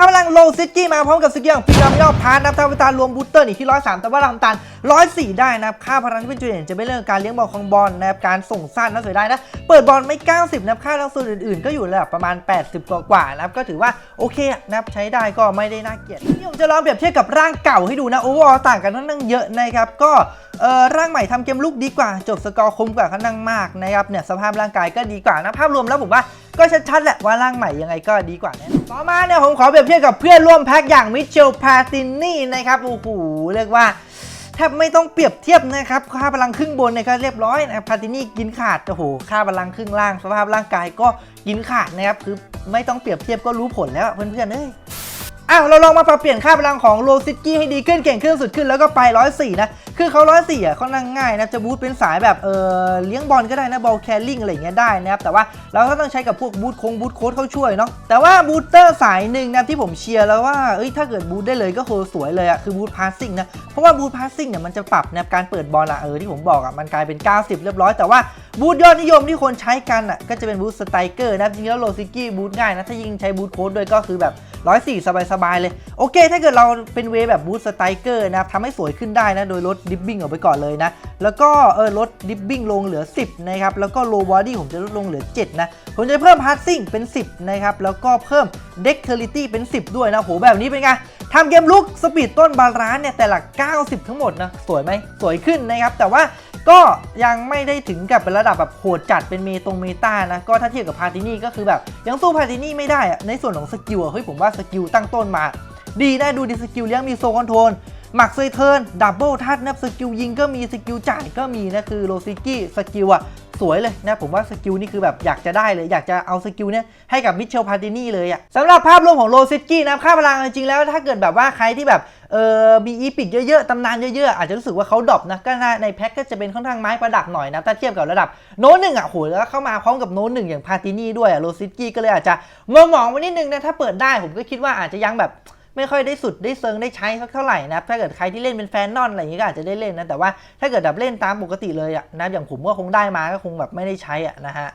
ค่าพลังโลซิกี้มาพร้อมกับสกิลองพีรามิอลพาร์ทนะครับทำให้ตารวมบูสเตอร์นี่ที่103แต่ว่าเราทำตาน104ได้นะครับค่าพลังที่เป็นจุดเด่นจะเป็นเรื่องการเลี้ยงบอลของบอลนะครับการส่งสั้นน่าสียดายนะเปิดบอลไม่ 90นะครับค่าทั้งส่วนอื่นๆ ก็อยู่ระดับประมาณ 80 กว่าๆนะครับก็ถือว่าโอเคอะนะครับใช้ได้ก็ไม่ได้น่าเกลียดนี่ผมจะลองเปรียบเทียบกับร่างเก่าให้ดูนะโอ้โหต่างกันค่อนข้างเยอะนะครับก็เอ่อร่างใหม่ทำเกมลุกดีกว่า จบสกอร์คมกว่าค่อนข้างมากนะครับเนี่ยสภาพร่างกายก็ดีกว่านะภาพรวมแล้วผมว่า ก็ชัดๆแหละว่าร่างใหม่ยังไงก็ดีกว่าแน่นอนต่อมาเนี่ยผมขอเปรียบเทียบกับเพื่อนร่วมแพ็กอย่างมิเชลพาตินนี่นะครับโอ้โหเรียกว่าแทบไม่ต้องเปรียบเทียบนะครับ ค่าพลังครึ่งบนเนี่ยก็เรียบร้อยนะพาตินี่กินขาดโอ้โหค่าพลังครึ่งล่างสภาพร่างกายก็กินขาดนะครับคือไม่ต้องเปรียบเทียบก็รู้ผลแล้วเพื่อนๆเอ้ย อ้าวเราลองมาปรับเปลี่ยนค่าพลังของโลซิกี้ให้ดีขึ้นเก่งขึ้นสุดขึ้นแล้วก็ไป 104 นะ คือเขา104อะค่อนข้างง่ายนะ จะบูทเป็นสายแบบเออเลี้ยงบอลก็ได้นะบอลแคลริ่งอะไรเงี้ยได้นะครับ แต่ว่าเราก็ต้องใช้กับพวกบูทคงบูทโค้ดเข้าช่วยเนาะแต่ว่าบูสเตอร์สายหนึ่งนะที่ผมเชียร์แล้วว่าเอ้ยถ้าเกิดบูทได้เลยก็โคสวยเลยอะคือบูทพาสซิ่งนะเพราะว่าบูทพาสซิ่งเนี่ยมันจะปรับนะการเปิดบอลอะเออที่ผมบอกอะมันกลายเป็น 90 เรียบร้อยแต่ว่าบูทยอดนิยมที่คนใช้กันอะก็จะเป็นบูทสไตรเกอร์นะจริงๆแล้วโลซิกี้บูทง่ายนะถ้ายิงใช้บูทโค้ดด้วยก็คือแบบ 104สบายๆเลย โอเค ถ้าเกิดเราเป็นเวแบบบูสสไตเกอร์นะครับทำให้สวยขึ้นได้นะ โดยลดดิฟบิ้งออกไปก่อนเลยนะ แล้วก็เออลดดิฟบิ้งลงเหลือ 10 นะครับ แล้วก็โลบอดี้ผมจะลดลงเหลือ 7 นะ ผมจะเพิ่มพาร์ซิ่งเป็น 10 นะครับ แล้วก็เพิ่มเด็กเคอริตี้เป็น 10 ด้วยนะโหแบบนี้เป็นไงทำเกมลุกสปีดต้นบาลานซ์เนี่ยแต่ละ90 ทั้งหมดนะสวยไหมสวยขึ้นนะครับแต่ว่า ก็ยังไม่ได้ถึงกับเป็นระดับแบบโหดจัดเป็นเมตรงเมตานะ ก็ถ้าเทียบกับพาตินี่ก็คือแบบยังสู้พาตินี่ไม่ได้อะในส่วนของสกิลเฮ้ยผมว่าสกิลตั้งต้นมา ดีได้ดูดีสกิลเลี้ยงมีโซคอนโทรลหมักเซยเทิร์นดับเบิลทัชนะสกิลยิงก็มีสกิลจ่ายก็มีนะคือโรซิกี้สกิลอะสวยเลยนะผมว่าสกิลนี่คือแบบอยากจะได้เลย อยากจะเอาสกิลเนี้ยให้กับมิเชลพาตินี่เลยอะสำหรับภาพรวมของโรซิกี้นะค่าพลังจริงๆแล้วถ้าเกิดแบบว่าใครที่แบบ เออมีอีพิกเยอะๆตำนานเยอะๆ อาจจะรู้สึกว่าเขาดรอปนะก็ในแพ็คก็จะเป็นค่อนข้างไม้ประดับหน่อยนะถ้าเทียบกับระดับโน้ตหนึ่งอะโหแล้วเข้ามาพร้อมกับโน้ตหนึ่งอย่างพาตินี่ด้วยอะโรซิสกี้ก็เลยอาจจะมองมองๆไว้นิดนึงนะถ้าเปิดได้ผมก็คิดว่าอาจจะยังแบบไม่ค่อยได้สุดได้เซิงได้ใช้เท่าไหร่นะถ้าเกิดใครที่เล่นเป็นแฟนนอนอะไรอย่างงี้ก็อาจจะได้เล่นนะแต่ว่าถ้าเกิดแบบเล่นตามปกติเลยอะนะอย่างผมก็คงได้มาก็คงแบบไม่ได้ใช้อะนะฮะ